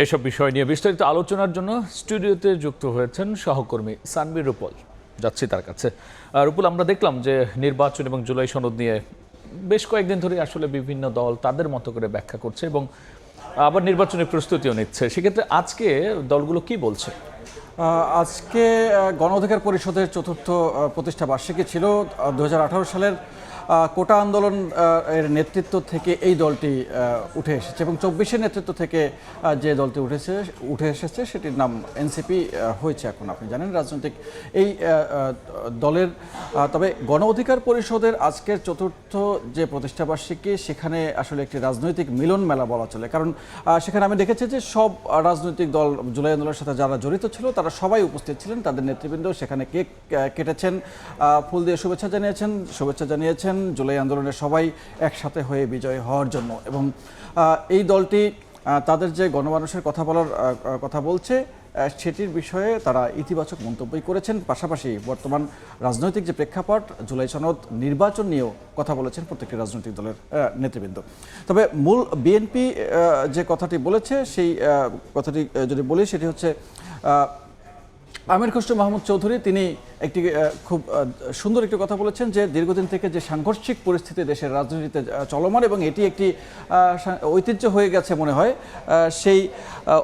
এসব বিষয় নিয়ে বিস্তারিত আলোচনার জন্য স্টুডিওতে যুক্ত হয়েছেন সহকর্মী সানবির রুপল। যাচ্ছি তার কাছে। রুপুল, আমরা দেখলাম যে নির্বাচন এবং জুলাই সনদ নিয়ে বেশ কয়েকদিন ধরে আসলে বিভিন্ন দল তাদের মতো করে ব্যাখ্যা করছে এবং আবার নির্বাচনের প্রস্তুতিও নিচ্ছে। সেক্ষেত্রে আজকে দলগুলো কি বলছে? আজকে গণ অধিকার পরিষদের চতুর্থ প্রতিষ্ঠা বার্ষিকী ছিল দু হাজার আঠারো সালের কোটা আন্দোলন এর নেতৃত্ব থেকে এই দলটি উঠে এসেছে এবং চব্বিশের নেতৃত্ব থেকে যে দলটি উঠেছে, উঠে এসেছে সেটির নাম এনসিপি হয়েছে এখন, আপনি জানেন রাজনৈতিক এই দলের তবে গণ অধিকার পরিষদের আজকের চতুর্থ যে প্রতিষ্ঠা বার্ষিকী, সেখানে আসলে একটি রাজনৈতিক মিলন মেলা বলা চলে। কারণ সেখানে আমি দেখেছি যে সব রাজনৈতিক দল, জুলাই আন্দোলনের সাথে যারা জড়িত ছিল, তারা সবাই উপস্থিত ছিলেন। তাদের নেতৃবৃন্দ সেখানে কেক কেটেছেন। ফুল দিয়ে শুভেচ্ছা জানিয়েছেন শুভেচ্ছা জানিয়েছেন। জুলাই আন্দোলনের সবাই একসাথে হয়ে বিজয় হওয়ার জন্য। এবং এই দলটি তাদের যে গণমানুষের কথা বলার কথা বলছে সেটির বিষয়ে তারা ইতিবাচক মন্তব্যই করেছেন। পাশাপাশি বর্তমান রাজনৈতিক যে প্রেক্ষাপট, জুলাই সনদ নির্বাচন নিয়েও কথা বলেছেন প্রত্যেকটি রাজনৈতিক দলের নেতৃবৃন্দ। তবে মূল বিএনপি যে কথাটি বলেছে, সেই কথাটি যদি বলি, সেটি হচ্ছে আমির খসরু মাহমুদ চৌধুরী, তিনি একটি খুব সুন্দর একটি কথা বলেছেন যে দীর্ঘদিন থেকে যে সাংঘর্ষিক পরিস্থিতি দেশের রাজনীতিতে চলমান এবং এটি একটি ঐতিহ্য হয়ে গেছে মনে হয় সেই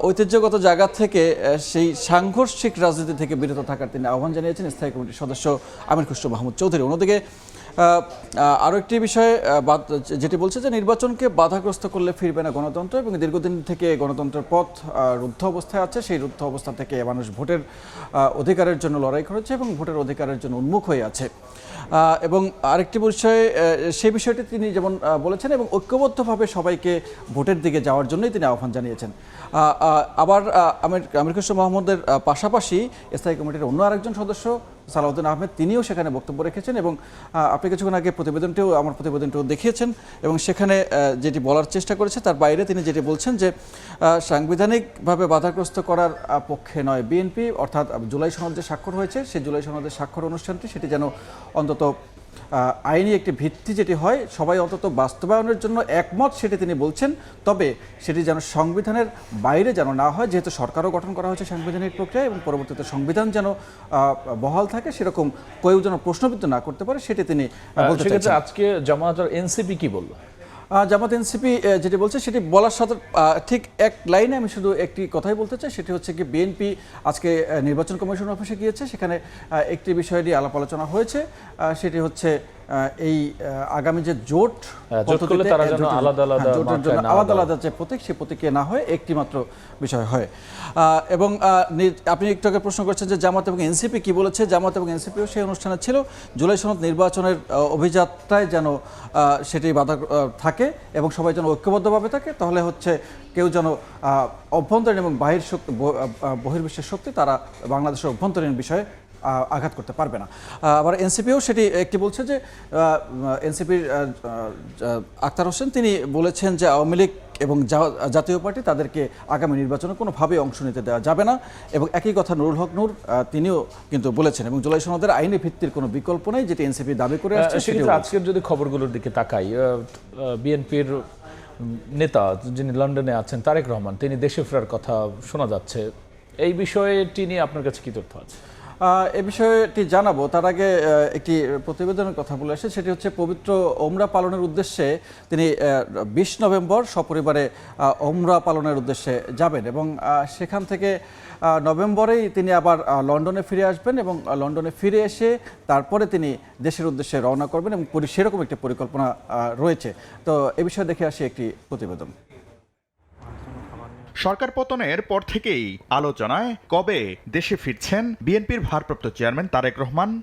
ঐতিহ্যগত জায়গা থেকে সেই সাংঘর্ষিক রাজনীতি থেকে বিরত থাকার তিনি আহ্বান জানিয়েছেন স্থায়ী কমিটির সদস্য আমির খসরু মাহমুদ চৌধুরী। অন্যদিকে আরও একটি বিষয়ে যেটি বলছে যে নির্বাচনকে বাধাগ্রস্ত করলে ফিরবে না গণতন্ত্র এবং দীর্ঘদিন থেকে গণতন্ত্রের পথ রুদ্ধ অবস্থায় আছে। সেই রুদ্ধ অবস্থা থেকে মানুষ ভোটের অধিকারের জন্য লড়াই করেছে এবং ভোটের অধিকারের জন্য উন্মুখ হয়ে আছে। এবং আরেকটি বিষয়ে সেই বিষয়টি তিনি যেমন বলেছেন এবং ঐক্যবদ্ধভাবে সবাইকে ভোটের দিকে যাওয়ার জন্যই তিনি আহ্বান জানিয়েছেন। আবার আমির আমির খসরু মাহমুদের পাশাপাশি স্থায়ী কমিটির অন্য আরেকজন সদস্য সালাউদ্দিন আহমেদ, তিনিও সেখানে বক্তব্য রেখেছেন এবং আপনি কিছুক্ষণ আগে প্রতিবেদনটিও, আমার প্রতিবেদনটিও দেখিয়েছেন এবং সেখানে যেটি বলার চেষ্টা করেছে, তার বাইরে তিনি যেটি বলছেন যে সাংবিধানিকভাবে বাধাগ্রস্ত করার পক্ষে নয়। বিএনপি, অর্থাৎ জুলাই সনদ স্বাক্ষর হয়েছে, সেই জুলাই সনদের স্বাক্ষর অনুষ্ঠানটি, সেটি যেন অন্তত আইনি একটি ভিত্তি যেটি হয় সবাই অন্তত বাস্তবায়নের জন্য একমত সেটি তিনি বলছেন। তবে সেটি যেন সংবিধানের বাইরে যেন না হয় যেহেতু সরকারও গঠন করা হয়েছে সাংবিধানিক প্রক্রিয়া এবং পরবর্তীতে সংবিধান যেন আহ, বহাল থাকে সেরকম কেউ যেন প্রশ্নবিদ্ধ না করতে পারে সেটি তিনি আজকে আর এনসিপি কি বলল? জামাত এনসিপি যেটি বলছে সেটি বলার সাথে ঠিক এক লাইনে আমি শুধু একটি কথাই বলতে চাই, সেটি হচ্ছে কি বিএনপি আজকে নির্বাচন কমিশন অফিসে গিয়েছে, সেখানে একটি বিষয় নিয়ে আলাপ আলোচনা হয়েছে সেটি হচ্ছে এই আগামী যে জোট হ্যাঁ, আলাদা আলাদা হ্যাঁ, আলাদা আলাদা যে প্রতীক সেই প্রতীকে না হয় একটি মাত্র বিষয় হয়। এবং আপনি একটু আগে প্রশ্ন করছেন যে জামাত এবং এনসিপি কি বলেছে? জামাত এবং এনসিপিও সেই অনুষ্ঠানে ছিল। জুলাই সনদ নির্বাচনের অভিযাত্রায় যেন আহ, সেটি বাধা থাকে এবং সবাই যেন ঐক্যবদ্ধভাবে থাকে তাহলে হচ্ছে কেউ যেন আহ, অভ্যন্তরীণ এবং বাহির শক্তি বহির্বিশ্বের শক্তি তারা বাংলাদেশের অভ্যন্তরীণ বিষয়ে আঘাত করতে পারবে না। আবার এনসিপিও সেটি একটি বলছে যে এনসিপির আক্তার হোসেন তিনি বলেছেন যে আওয়ামী লীগ এবং জাতীয় পার্টি তাদেরকে আগামী নির্বাচনে কোনোভাবে অংশ নিতে দেওয়া যাবে না এবং একই কথা নুরুল হক নূর তিনিও কিন্তু বলেছেন এবং জুলাই সনদের আইনি ভিত্তির কোনো বিকল্প নেই যেটি এনসিপি দাবি করে আসছে সেক্ষেত্রে আজকের যদি খবরগুলোর দিকে তাকাই বিএনপির নেতা যিনি লন্ডনে আছেন তারেক রহমান তিনি দেশে ফেরার কথা শোনা যাচ্ছে। এই বিষয়টি নিয়ে আপনার কাছে কি তথ্য আছে? এ বিষয়টি জানাব। তার আগে একটি প্রতিবেদনের কথা বলে আসে। সেটি হচ্ছে, পবিত্র ওমরা পালনের উদ্দেশ্যে তিনি বিশ নভেম্বর সপরিবারে ওমরা পালনের উদ্দেশ্যে যাবেন এবং সেখান থেকে নভেম্বরেই তিনি আবার লন্ডনে ফিরে আসবেন এবং লন্ডনে ফিরে এসে তারপরে তিনি দেশের উদ্দেশ্যে রওনা করবেন এবং সেরকম একটি পরিকল্পনা রয়েছে। তো এ বিষয়ে দেখে আসি একটি প্রতিবেদন। সরকার পতনের পর থেকেই আলোচনায় কবে দেশে ফিরছেন বিএনপির ভারপ্রাপ্ত চেয়ারম্যান তারেক রহমান?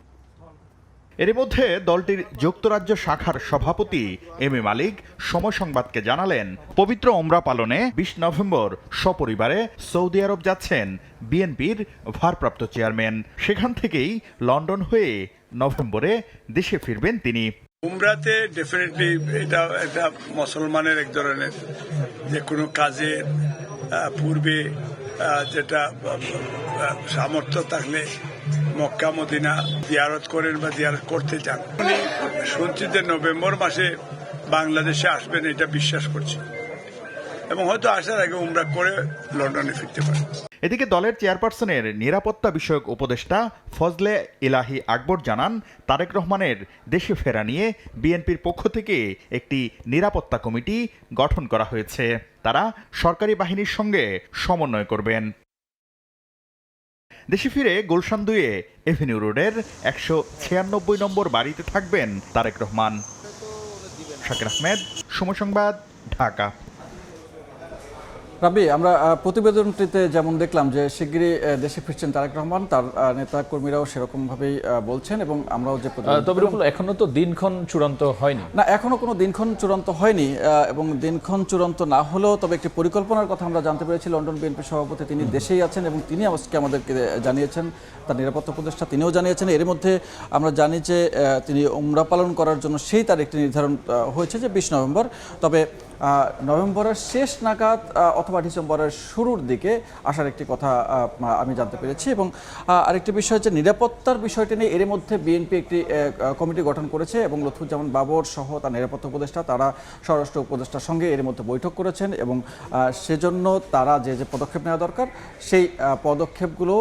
এর মধ্যে দলটির যুক্তরাজ্য শাখার সভাপতি এম এ মালিক সময় সংবাদকে জানালেন পবিত্র ওমরা পালনে বিশ নভেম্বর সপরিবারে সৌদি আরব যাচ্ছেন বিএনপির ভারপ্রাপ্ত চেয়ারম্যান। সেখান থেকেই লন্ডন হয়ে নভেম্বরে দেশে ফিরবেন তিনি। উমরাতে ডেফিনেটলি এটা একটা মুসলমানের এক ধরনের যে কোনো আহ, পূর্বে যেটা সামর্থ্য থাকলে মক্কা, মদিনা জিয়ারত করেন বা জিয়ারত করতে চান। উনি শুনছি যে নভেম্বর মাসে বাংলাদেশে আসবেন, এটা বিশ্বাস করছি। এবং হয়তো আসার আগে উমরা করে লন্ডনে ফিরতে পারে এদিকে দলের চেয়ারপারসনের নিরাপত্তা বিষয়ক উপদেষ্টা ফজলে ইলাহি আকবর জানান, তারেক রহমানের দেশে ফেরা নিয়ে বিএনপির পক্ষ থেকে একটি নিরাপত্তা কমিটি গঠন করা হয়েছে। তারা সরকারি বাহিনীর সঙ্গে সমন্বয় করবেন। দেশে ফিরে গুলশান দুয়ে এভিনিউ রোডের একশো ছিয়ানব্বই নম্বর বাড়িতে থাকবেন তারেক রহমান। শাকির আহমেদ, সময় সংবাদ, ঢাকা। রাবি আমরা প্রতিবেদনটিতে যেমন দেখলাম যে শিগগিরই দেশে ফিরছেন তারেক রহমান তার নেতা কর্মীরাও সেরকমভাবেই বলছেন এবং আমরাও যে তবে এখনও তো দিনক্ষণ চূড়ান্ত হয়নি। না এখনও কোনো দিনক্ষণ চূড়ান্ত হয়নি এবং দিনক্ষণ চূড়ান্ত না হলেও তবে একটি পরিকল্পনার কথা আমরা জানতে পেরেছি। লন্ডন বিএনপি সভাপতি তিনি দেশেই আছেন এবং তিনি আজকে আমাদেরকে জানিয়েছেন তার নিরাপত্তা উপদেষ্টা তিনিও জানিয়েছেন। এর মধ্যে আমরা জানি যে তিনি উমরা পালন করার জন্য সেই তারিখটি নির্ধারণ হয়েছে যে বিশ নভেম্বর। তবে নভেম্বরের শেষ নাগাদ অথবা ডিসেম্বরের শুরুর দিকে আসার একটি কথা আমি জানতে পেরেছি এবং আরেকটি বিষয় হচ্ছে নিরাপত্তার বিষয়টি নিয়ে এর মধ্যে বিএনপি একটি কমিটি গঠন করেছে এবং লুৎফুজ্জামান বাবর সহ তার নিরাপত্তা উপদেষ্টা, তারা স্বরাষ্ট্র উপদেষ্টার সঙ্গে এর মধ্যে বৈঠক করেছেন এবং সেজন্য তারা যে যে পদক্ষেপ নেওয়া দরকার, সেই পদক্ষেপগুলো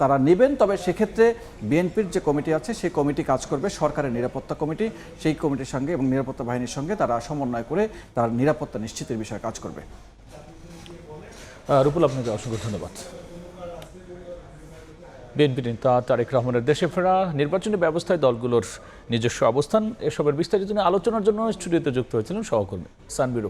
তারা নেবেন। তবে সেক্ষেত্রে বিএনপির যে কমিটি আছে, সেই কমিটি কাজ করবে সরকারের নিরাপত্তা কমিটি। সেই কমিটির সঙ্গে এবং নিরাপত্তা বাহিনীর সঙ্গে তারা সমন্বয় করে তার নিরাপত্তা নিশ্চিতের বিষয়ে কাজ করবে। রুপুল, আপনাকে অসংখ্য ধন্যবাদ। বিএনপি নেতা তারেক রহমানের দেশে ফেরা নির্বাচনী ব্যবস্থায় দলগুলোর নিজস্ব অবস্থান, এসবের বিস্তারিত নিয়ে আলোচনার জন্য স্টুডিওতে যুক্ত হয়েছিলেন সহকর্মী সানবির